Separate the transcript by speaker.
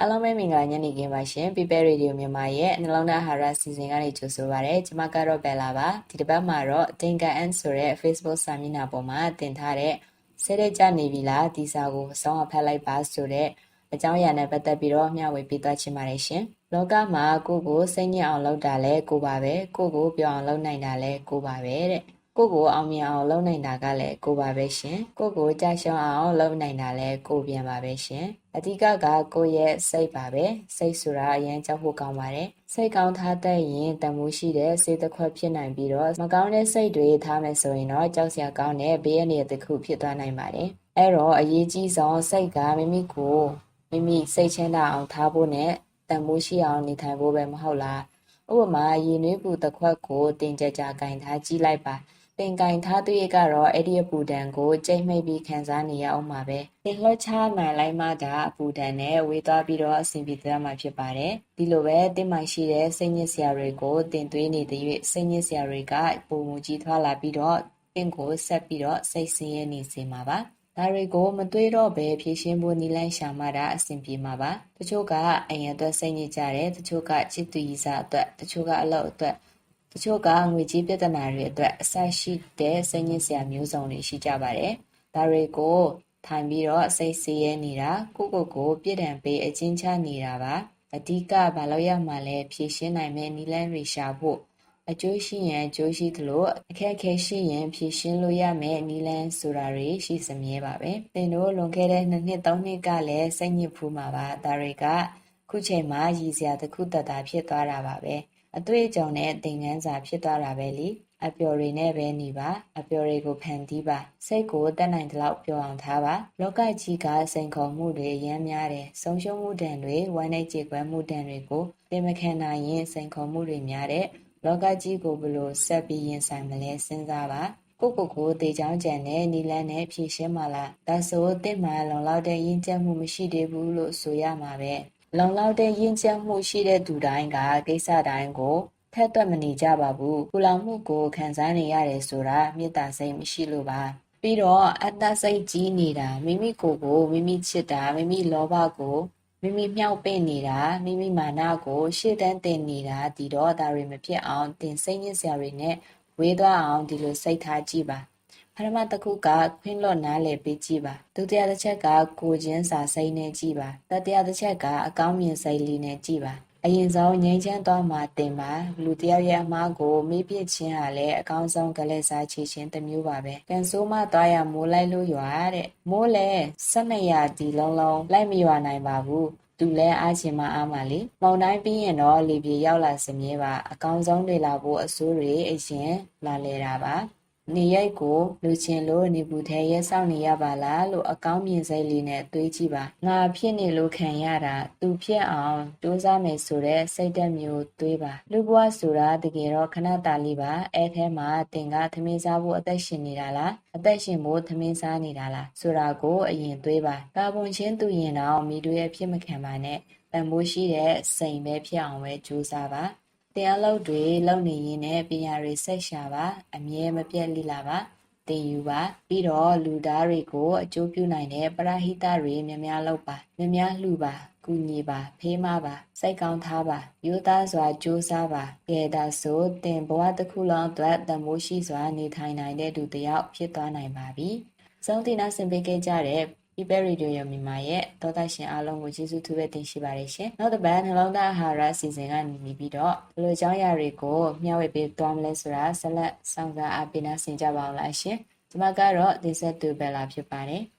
Speaker 1: အားလုံးပဲမင်္ဂလာညနေခင်းပါရှင် People Radio မြန်မာရဲ့နှလုံးသားဟာရစီစဉ်ကနေကြိုဆိုပါရစေကျွန်မကတော့ဘယ်လာပါဒီတစ်ပတ်မှာတော့တင်ကန်အန်ဆိုတဲ့ Facebook စာမျက်နှာပေါ်မှာတင်ထားတဲ့ဆဲတဲ့ကြနေပြီလားဒီစာကိုအဆုံးအဖက်လိုက်ပါဆိုတဲ့အကြောင်းအရာနဲ့ပတ်သက်ပြီးတော့မျှဝေပေးသွားချင်ပါတယ်ရှင်လောကမှာကိုကိုစိတ်ညစ်အောင်လုပ်တာလဲကိုပါပဲကိုကိုပြောင်းအောင်လုပ်နိုင်တာလဲကိုပါပဲတဲ့ ကိုကိုအောင်မြင်အောင်လုပ်နိုင်တာကလည်းကိုပါပဲရှင်ကိုကိုကြရှုံးအောင်လုပ်နိုင်တာလည်းကိုပြန်ပါပဲရှင်အဓိကကကိုရဲ့စိတ်ပါပဲစိတ်ဆိုတာအရင်ကြောက်ဖို့ကောင်းပါတယ်စိတ်ကောင်းထားတတ်ရင်တမိုးရှိတဲ့စိတ်တစ်ခွက်ဖြစ်နိုင်ပြီးတော့မကောင်းတဲ့စိတ်တွေထားမယ်ဆိုရင်တော့ကြောက်စရာကောင်းတဲ့ဘေးအနေတစ်ခုဖြစ်သွားနိုင်ပါတယ်အဲ့တော့အရေးကြီးဆုံးစိတ်ကမိမိကိုမိမိစိတ်ချမ်းသာအောင်ထားဖို့နဲ့တမိုးရှိအောင်နေထိုင်ဖို့ပဲမဟုတ်လားဥပမာရည်နွေးပူတစ်ခွက်ကိုတင်ကြကြကင်ထားကြည့်လိုက်ပါ တင်ကင်ထားသူရဲ့ကတော့အဲ့ဒီအပူဒဏ်ကိုကြိတ်မိတ်ပြီးခံစားနေရအောင်ပါပဲတင်လှချနိုင်လိုက်မှဒါအပူဒဏ်နဲ့ဝေးသွားပြီးတော့အဆင်ပြေသွားမှာဖြစ်ပါတယ်ဒီလိုပဲတင်မှရှိတဲ့စိတ်ညစ်စရာတွေကိုတင်သွေးနေတဲ့၍စိတ်ညစ်စရာတွေကပုံမူကြီးထွားလာပြီးတော့တင်ကိုဆက်ပြီးတော့စိတ်ဆင်းရဲနေစေမှာပါဒါတွေကိုမတွေးတော့ဘဲဖြည့်ရှင်းဖို့နီလန်းရှာမှတာအဆင်ပြေမှာပါတချို့ကအရင်အတွက်စိတ်ညစ်ကြတယ်တချို့ကချစ်သူရည်စားအတွက်တချို့ကအလုပ်အတွက် တချို့ကငွေကြေးပြဿနာတွေအတွက်အဆက်ရှိတဲ့စိတ်ညစ်စရာမျိုးစုံတွေရှိကြပါတယ်။ဒါတွေကိုထိုင်ပြီးတော့စိတ်ဆင်းရဲနေတာကိုကိုကိုပြစ်ဒဏ်ပေးအချင်းချနေတာပါ။အဓိကဘာလို့ရမှလဲဖြည့်ရှင်းနိုင်မယ့်နီလန်းတွေရှာဖို့အကျိုးရှိရင်အကျိုးရှိသလိုအခက်အခဲရှိရင်ဖြည့်ရှင်းလို့ရမယ့်နီလန်းဆိုတာတွေရှိစမြဲပါပဲ။သင်တို့လွန်ခဲ့တဲ့နှစ်နှစ်သုံးနှစ်ကလည်းစိတ်ညစ်ဖူးမှာပါ။ဒါတွေကခုချိန်မှာရည်စရာတစ်ခုတတ်တာဖြစ်သွားတာပါပဲ။ အတွေ့အကြုံနဲ့သင်ခန်းစာဖြစ်သွားတာပဲလေအပျော်တွေနဲ့ပဲနေပါအပျော်တွေကိုဖန်တီးပါစိတ်ကိုတက်နိုင်တဲ့လောက်ပျော်အောင်ထားပါလောကကြီးကစိန်ခေါ်မှုတွေအများများတယ်ဆုံးရှုံးမှုတန်တွေဝမ်းနည်းကြေကွဲမှုတန်တွေကိုသင်မခံနိုင်ရင်စိန်ခေါ်မှုတွေများတဲ့လောကကြီးကိုဘလို့ဆက်ပြီးရင်ဆိုင်မလဲစဉ်းစားပါကိုကိုကိုတေချောင်းကြံနဲ့နီလန်းနဲ့ဖြည့်ရှင်းပါလားဒါဆိုတင့်မှာလုံလောက်တဲ့ရင်းချက်မှုမရှိသေးဘူးလို့ဆိုရမှာပဲ လုံလောက်တဲ့ရင်းချက်မှုရှိတဲ့သူတိုင်းကကိစ္စတိုင်းကိုထက်သွက်မနေကြပါဘူး။ပူလောင်မှုကိုခံစားနေရတယ်ဆိုတာမေတ္တာစိတ်မရှိလို့ပါ။ပြီးတော့အတ္တစိတ်ကြီးနေတာမိမိကိုယ်ကိုမိမိချစ်တာမိမိလောဘကိုမိမိမြောက်ပင့်နေတာမိမိမာနကို ရှေ့တန်းတင်နေတာဒီတော့ဒါတွေမဖြစ်အောင်တင်စိတ်ညစ်စရာတွေနဲ့ဝေးသွားအောင်ဒီလိုစိတ်ထားကြည့်ပါ။ ပထမတစ်ခုကခွင်းလွတ်နားလည်ပေးကြည့်ပါဒုတိယတစ်ချက်ကကိုချင်းစာစိတ်နဲ့ကြည့်ပါတတိယတစ်ချက်ကအကောင်းမြင်စိတ်လေးနဲ့ကြည့်ပါအရင်ဆုံးငြိမ်းချမ်းသွားမှတင်ပါလူတယောက်ရဲ့အမားကိုမေးပြချင်းဟာလည်းအကောင်းဆုံးကလေးစားချေချင်းတစ်မျိုးပါပဲကန်ဆိုးမသွားရမိုးလိုက်လို့ရွာတဲ့မိုးလဲ၁၂ရာဒီလုံးလုံးလိုက်မရွာနိုင်ပါဘူးသူလဲအားချင်မှအားမှလေမောင်တိုင်းပြီးရင်တော့လေပြေရောက်လာစမြဲပါအကောင်းဆုံးတွေလာဖို့အစိုးတွေအရင်လာလဲတာပါ နေရိုက်ကိုလူချင်းလို့နေဘူးထဲရဲဆောင်နေရပါလားလို့အကောင်းမြင်စိတ်လေးနဲ့တွေးကြည့်ပါငါဖြစ်နေလို့ခံရတာသူဖြစ်အောင်စူးစမ်းမယ်ဆိုတဲ့စိတ်ဓာတ်မျိုးတွေးပါလူဘဝဆိုတာတကယ်တော့ခဏတာလေးပါအဲထဲမှာတင်ကသမင်းစားဖို့အသက်ရှင်နေတာလားအသက်ရှင်ဖို့သမင်းစားနေတာလားဆိုတာကိုအရင်တွေးပါကာဘွန်ချင်းသူရင်တော့မိတို့ရဲ့ဖြစ်မခံပါနဲ့တန်ဖိုးရှိတဲ့စိန်ပဲဖြစ်အောင်ပဲကြိုးစားပါ တရားလုပ်တွေလုပ်နေရင်းနဲ့ပညာတွေဆက်ရှာပါအမြဲမပြတ်လိလာပါသင်ယူပါပြီးတော့လူသားတွေကိုအကျိုးပြုနိုင်တဲ့ပရဟိတတွေများများလုပ်ပါများများလှူပါကူညီပါဖေးမပါစိတ်ကောင်းထားပါရိုးသားစွာကြိုးစားပါကဲဒါဆိုတင်ဘဝတစ်ခုလုံးအတွက်တမိုးရှိစွာနေထိုင်နိုင်တဲ့သူတစ်ယောက်ဖြစ်သွားနိုင်ပါပြီ။ဆုံးတင်နာဆင်ပေးခဲ့ကြတဲ့ People Radio ရမြန်မာရဲ့သောတာရှင်အားလုံးကိုကျေးဇူးထူးပဲတင်ရှိပါတယ်ရှင်။နောက်တစ်ပတ်နှလုံးသားအာဟာရအစီအစဉ်ကနေပြီးတော့ဘယ်လိုအကြောင်းအရာတွေကိုမျှဝေပေးသွားမလဲဆိုတာဆက်လက်ဆောင်စားအားပေးနာဆင်ကြပါအောင်လားရှင်။ကျွန်မကတော့ဒီဆက်သူပဲလာဖြစ်ပါတယ်။